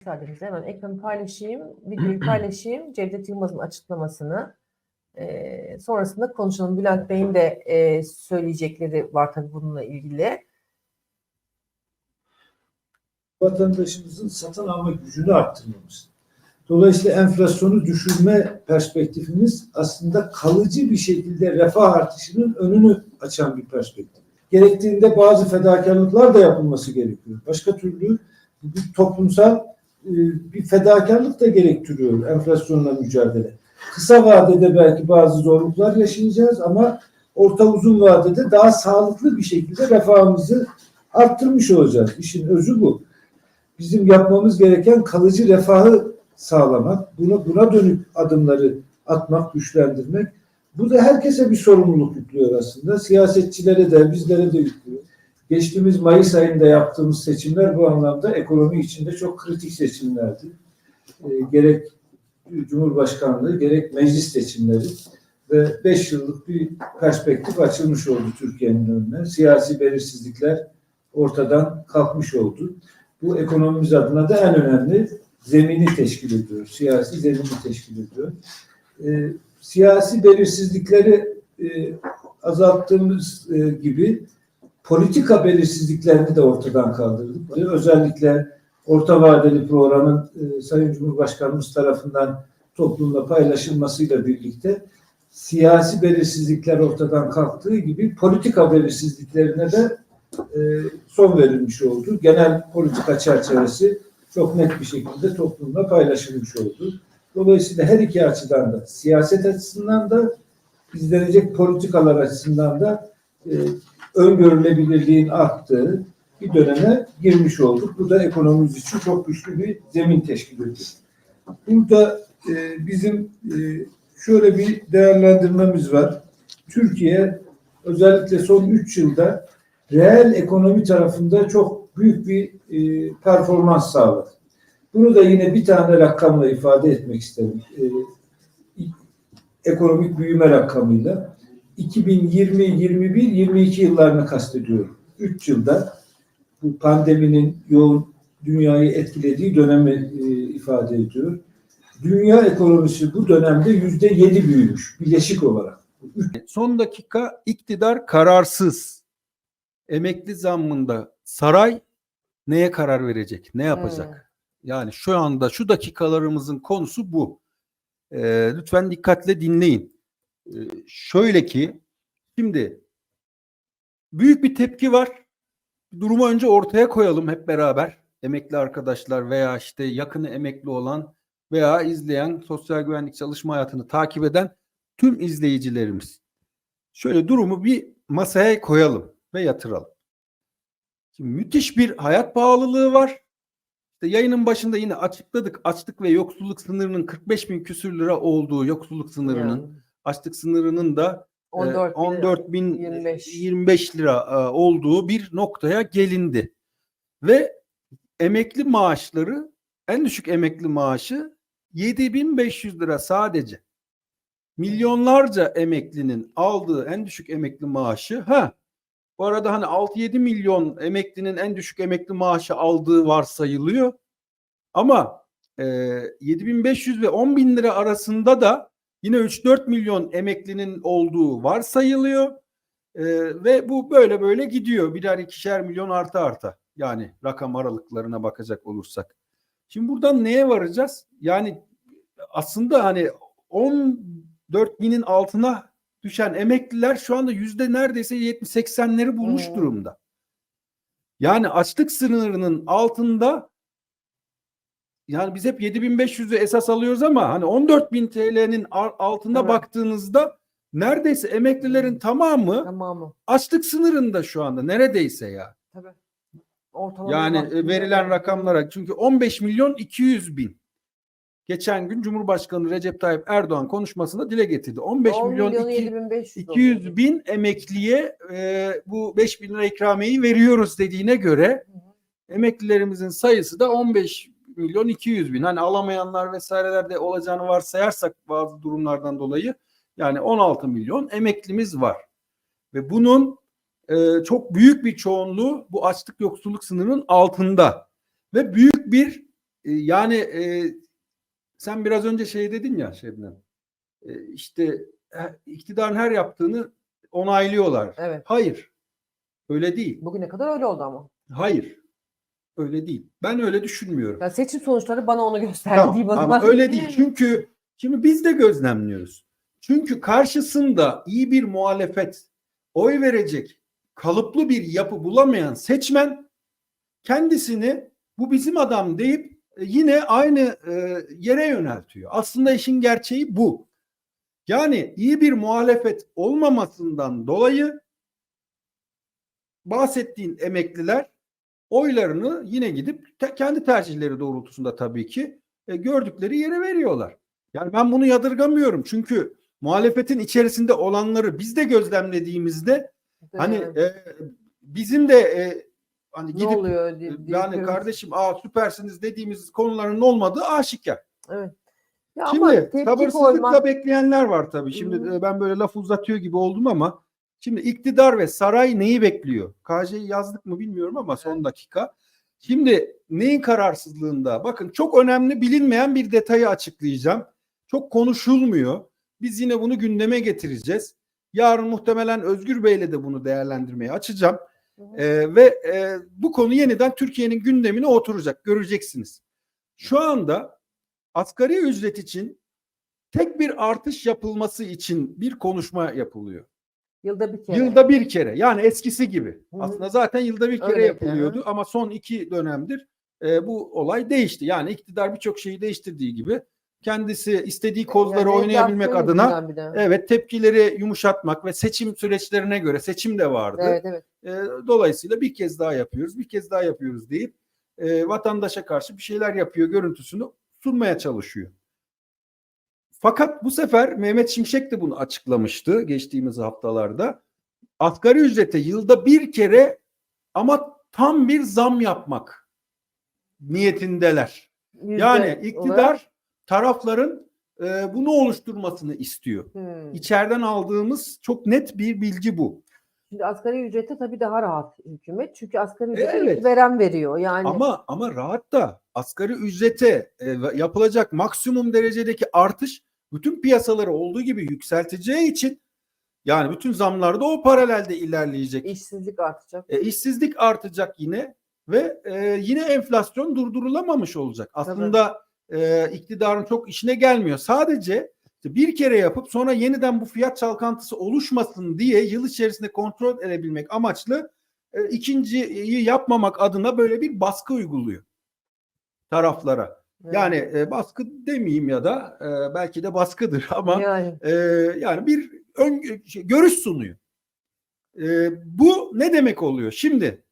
müsaadenizle hemen ekranı paylaşayım, videoyu paylaşayım. Cevdet Yılmaz'ın açıklamasını. Ee, sonrasında konuşalım. Bülent Bey'in de e, söyleyecekleri var tabii bununla ilgili. vatandaşımızın satın alma gücünü arttırmamız. Dolayısıyla enflasyonu düşürme perspektifimiz aslında kalıcı bir şekilde refah artışının önünü açan bir perspektif. Gerektiğinde bazı fedakarlıklar da yapılması gerekiyor. Başka türlü bir toplumsal e, bir fedakarlık da gerektiriyor enflasyonla mücadele. Kısa vadede belki bazı zorluklar yaşayacağız ama orta uzun vadede daha sağlıklı bir şekilde refahımızı arttırmış olacağız. İşin özü bu bizim yapmamız gereken kalıcı refahı sağlamak, buna, buna dönük adımları atmak, güçlendirmek. Bu da herkese bir sorumluluk yüklüyor aslında. Siyasetçilere de, bizlere de yüklüyor. Geçtiğimiz Mayıs ayında yaptığımız seçimler bu anlamda ekonomi içinde çok kritik seçimlerdi. E, gerek Cumhurbaşkanlığı, gerek meclis seçimleri ve beş yıllık bir perspektif açılmış oldu Türkiye'nin önüne. Siyasi belirsizlikler ortadan kalkmış oldu bu ekonomimiz adına da en önemli zemini teşkil ediyor. Siyasi zemini teşkil ediyor. Ee, siyasi belirsizlikleri e, azalttığımız e, gibi politika belirsizliklerini de ortadan kaldırdık. Özellikle orta vadeli programın e, Sayın Cumhurbaşkanımız tarafından toplumla paylaşılmasıyla birlikte siyasi belirsizlikler ortadan kalktığı gibi politika belirsizliklerine de e, son verilmiş oldu. Genel politika çerçevesi çok net bir şekilde toplumla paylaşılmış oldu. Dolayısıyla her iki açıdan da siyaset açısından da izlenecek politikalar açısından da e, öngörülebilirliğin arttığı bir döneme girmiş olduk. Bu da ekonomimiz için çok güçlü bir zemin teşkil ediyor. Burada e, bizim e, şöyle bir değerlendirmemiz var. Türkiye özellikle son 3 yılda reel ekonomi tarafında çok büyük bir e, performans sağladı. Bunu da yine bir tane rakamla ifade etmek isterim. E, ekonomik büyüme rakamıyla 2020, 21, 22 yıllarını kastediyorum. 3 yılda bu pandeminin yoğun dünyayı etkilediği dönemi e, ifade ediyor. Dünya ekonomisi bu dönemde yüzde yedi büyümüş bileşik olarak. Son dakika iktidar kararsız. Emekli zammında saray neye karar verecek? Ne yapacak? Yani şu anda şu dakikalarımızın konusu bu. Ee, lütfen dikkatle dinleyin. Ee, şöyle ki şimdi büyük bir tepki var. Durumu önce ortaya koyalım hep beraber. Emekli arkadaşlar veya işte yakını emekli olan veya izleyen sosyal güvenlik çalışma hayatını takip eden tüm izleyicilerimiz. Şöyle durumu bir masaya koyalım ve yatıralım. Şimdi müthiş bir hayat pahalılığı var. İşte yayının başında yine açıkladık. Açlık ve yoksulluk sınırının 45 bin küsür lira olduğu yoksulluk sınırının Yani açlık sınırının da 14 bin 14 bin 25. 25 lira e, olduğu bir noktaya gelindi. Ve emekli maaşları en düşük emekli maaşı 7500 lira sadece. Milyonlarca emeklinin aldığı en düşük emekli maaşı ha bu arada hani 6-7 milyon emeklinin en düşük emekli maaşı aldığı varsayılıyor. Ama e, 7500 ve 10 bin lira arasında da yine 3-4 milyon emeklinin olduğu varsayılıyor. E, ve bu böyle böyle gidiyor. Birer ikişer milyon arta arta. Yani rakam aralıklarına bakacak olursak. Şimdi buradan neye varacağız? Yani aslında hani 14 binin altına düşen emekliler şu anda yüzde neredeyse 70-80'leri bulmuş Hmm. durumda. Yani açlık sınırının altında yani biz hep 7500'ü esas alıyoruz ama hani 14 bin TL'nin altında Evet. baktığınızda neredeyse emeklilerin tamamı Tamamı. açlık sınırında şu anda neredeyse ya. Tabii. Ortalama Yani e, verilen rakamlara çünkü 15 milyon 200 bin. Geçen gün Cumhurbaşkanı Recep Tayyip Erdoğan konuşmasında dile getirdi. 15 10 milyon milyonu iki- 7500 200 oluyor. bin emekliye e, bu 5 bin lira ikramiyeyi veriyoruz dediğine göre Hı hı. emeklilerimizin sayısı da 15 milyon 200 bin. Hani alamayanlar vesaireler de olacağını varsayarsak bazı durumlardan dolayı yani 16 milyon emeklimiz var. Ve bunun e, çok büyük bir çoğunluğu bu açlık yoksulluk sınırının altında. Ve büyük bir e, yani e, sen biraz önce şey dedin ya Şebnem. E, işte e, iktidarın her yaptığını onaylıyorlar. Evet. Hayır. Öyle değil. Bugüne kadar öyle oldu ama. Hayır. Öyle değil. Ben öyle düşünmüyorum. Ya seçim sonuçları bana onu gösterdi Tamam, diyeyim o ama öyle değil. Çünkü şimdi biz de gözlemliyoruz. Çünkü karşısında iyi bir muhalefet, oy verecek kalıplı bir yapı bulamayan seçmen kendisini bu bizim adam deyip e, yine aynı e, yere yöneltiyor. Aslında işin gerçeği bu. Yani iyi bir muhalefet olmamasından dolayı bahsettiğin emekliler oylarını yine gidip te- kendi tercihleri doğrultusunda tabii ki e, gördükleri yere veriyorlar. Yani ben bunu yadırgamıyorum. Çünkü muhalefetin içerisinde olanları biz de gözlemlediğimizde hani Ee, e, bizim de e, hani ne gidip oluyor? diye- e, diye yani görüyoruz. kardeşim aa süpersiniz dediğimiz konuların olmadığı aşikar. Evet. Ya Şimdi sabırsızlıkla koymak bekleyenler var tabii. Şimdi e, ben böyle laf uzatıyor gibi oldum ama şimdi iktidar ve saray neyi bekliyor? KJ'yi yazdık mı bilmiyorum ama son dakika. Şimdi neyin kararsızlığında? Bakın çok önemli bilinmeyen bir detayı açıklayacağım. Çok konuşulmuyor. Biz yine bunu gündeme getireceğiz. Yarın muhtemelen Özgür Bey'le de bunu değerlendirmeye açacağım. Ee, ve e, bu konu yeniden Türkiye'nin gündemine oturacak. Göreceksiniz. Şu anda asgari ücret için tek bir artış yapılması için bir konuşma yapılıyor. Yılda bir kere. Yılda bir kere. Yani eskisi gibi. Hı hı. Aslında zaten yılda bir kere Öyleydi, yapılıyordu hı. ama son iki dönemdir e, bu olay değişti. Yani iktidar birçok şeyi değiştirdiği gibi kendisi istediği kozları Yani oynayabilmek adına evet tepkileri yumuşatmak ve seçim süreçlerine göre seçim de vardı. Evet evet. E, dolayısıyla bir kez daha yapıyoruz, bir kez daha yapıyoruz deyip e, vatandaşa karşı bir şeyler yapıyor görüntüsünü sunmaya çalışıyor. Fakat bu sefer Mehmet Şimşek de bunu açıklamıştı geçtiğimiz haftalarda. Asgari ücrete yılda bir kere ama tam bir zam yapmak niyetindeler. Yüzde Yani olarak- iktidar tarafların e, bunu oluşturmasını istiyor. Hmm. İçeriden aldığımız çok net bir bilgi bu. Şimdi asgari ücrette tabii daha rahat hükümet. Çünkü asgari ücreti Evet. veren veriyor. Yani Ama ama rahat da asgari ücrete e, yapılacak maksimum derecedeki artış bütün piyasaları olduğu gibi yükselteceği için yani bütün zamlarda o paralelde ilerleyecek. işsizlik artacak. E, işsizlik artacak yine ve e, yine enflasyon durdurulamamış olacak. Aslında e, iktidarın çok işine gelmiyor. Sadece bir kere yapıp sonra yeniden bu fiyat çalkantısı oluşmasın diye yıl içerisinde kontrol edebilmek amaçlı e, ikinciyi yapmamak adına böyle bir baskı uyguluyor taraflara. Yani e, baskı demeyeyim ya da e, belki de baskıdır ama yani e, yani bir ön şey, görüş sunuyor. E, bu ne demek oluyor? Şimdi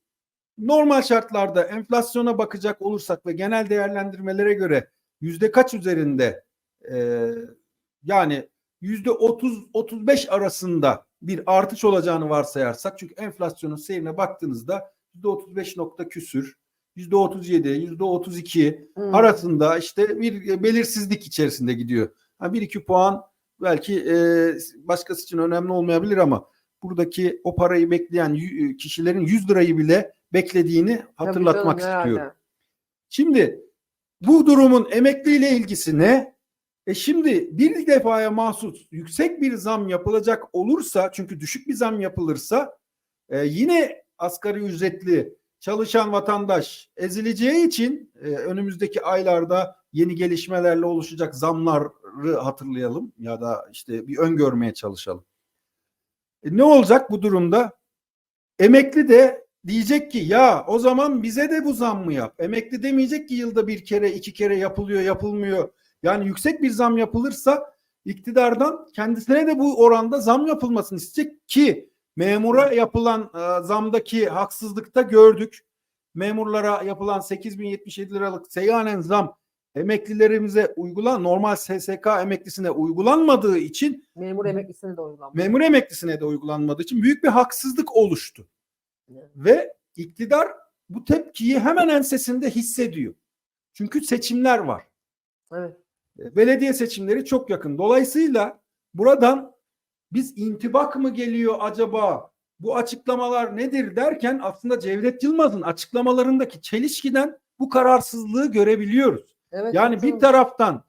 normal şartlarda enflasyona bakacak olursak ve genel değerlendirmelere göre yüzde kaç üzerinde e, yani yüzde 30-35 arasında bir artış olacağını varsayarsak çünkü enflasyonun seyrine baktığınızda yüzde 35 nokta küsür 37 yüzde 32 hmm. arasında işte bir belirsizlik içerisinde gidiyor. Bir iki puan belki e, başkası için önemli olmayabilir ama buradaki o parayı bekleyen y- kişilerin 100 lirayı bile beklediğini hatırlatmak canım, herhalde. istiyorum. Şimdi bu durumun emekliyle ilgisi ne? E şimdi bir defaya mahsus yüksek bir zam yapılacak olursa çünkü düşük bir zam yapılırsa e, yine asgari ücretli çalışan vatandaş ezileceği için e, önümüzdeki aylarda yeni gelişmelerle oluşacak zamları hatırlayalım ya da işte bir öngörmeye çalışalım. E, ne olacak bu durumda? Emekli de diyecek ki ya o zaman bize de bu zam mı yap? Emekli demeyecek ki yılda bir kere iki kere yapılıyor yapılmıyor. Yani yüksek bir zam yapılırsa iktidardan kendisine de bu oranda zam yapılmasını isteyecek ki memura yapılan e, zamdaki haksızlıkta gördük. Memurlara yapılan 8077 liralık seyyanen zam emeklilerimize uygulan normal SSK emeklisine uygulanmadığı için Memur emeklisine de uygulanmış. memur emeklisine de uygulanmadığı için büyük bir haksızlık oluştu. Evet. Ve iktidar bu tepkiyi hemen ensesinde hissediyor. Çünkü seçimler var. Evet. Belediye seçimleri çok yakın. Dolayısıyla buradan biz intibak mı geliyor acaba? Bu açıklamalar nedir derken aslında Cevdet Yılmaz'ın açıklamalarındaki çelişkiden bu kararsızlığı görebiliyoruz. Evet, Yani evet, bir canım. taraftan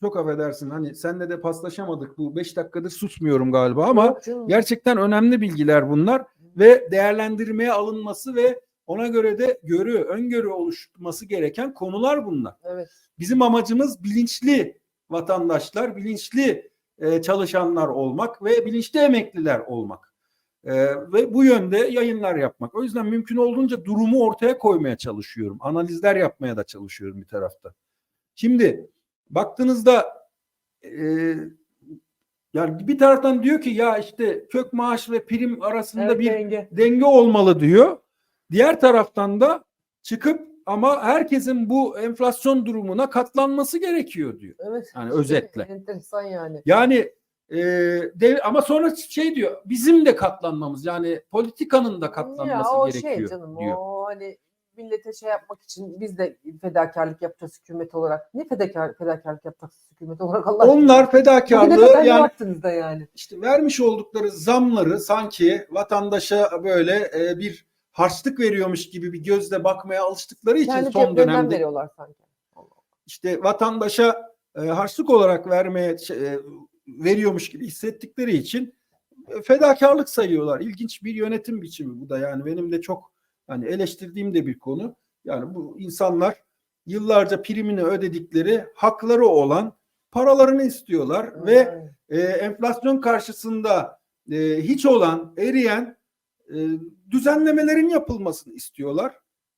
çok affedersin hani senle de paslaşamadık bu 5 dakikadır susmuyorum galiba ama Yok canım. gerçekten önemli bilgiler bunlar ve değerlendirmeye alınması ve ona göre de görü, öngörü oluşturması gereken konular bunlar. Evet. Bizim amacımız bilinçli vatandaşlar, bilinçli e, çalışanlar olmak ve bilinçli emekliler olmak. E, ve bu yönde yayınlar yapmak. O yüzden mümkün olduğunca durumu ortaya koymaya çalışıyorum. Analizler yapmaya da çalışıyorum bir tarafta. Şimdi baktığınızda e, yani bir taraftan diyor ki ya işte kök maaş ve prim arasında Evet, bir denge. denge olmalı diyor. Diğer taraftan da çıkıp ama herkesin bu enflasyon durumuna katlanması gerekiyor diyor. Evet. Yani özetle. Enteresan yani. Yani e, dev- ama sonra şey diyor bizim de katlanmamız yani politikanın da Ya katlanması o gerekiyor şey canım diyor. o hani millete şey yapmak için biz de fedakarlık yapacağız hükümet olarak. Ne fedakar, fedakarlık yapacağız hükümet olarak Allah? Onlar fedakarlığı yani da yani? işte vermiş oldukları zamları sanki vatandaşa böyle e, bir harçlık veriyormuş gibi bir gözle bakmaya alıştıkları için Kendi son dönemde veriyorlar sanki. işte vatandaşa e, harçlık olarak vermeye şey, e, veriyormuş gibi hissettikleri için e, fedakarlık sayıyorlar. İlginç bir yönetim biçimi bu da yani benim de çok hani eleştirdiğim de bir konu. Yani bu insanlar yıllarca primini ödedikleri hakları olan paralarını istiyorlar ve Aynen. e, enflasyon karşısında e, hiç olan eriyen düzenlemelerin yapılmasını istiyorlar.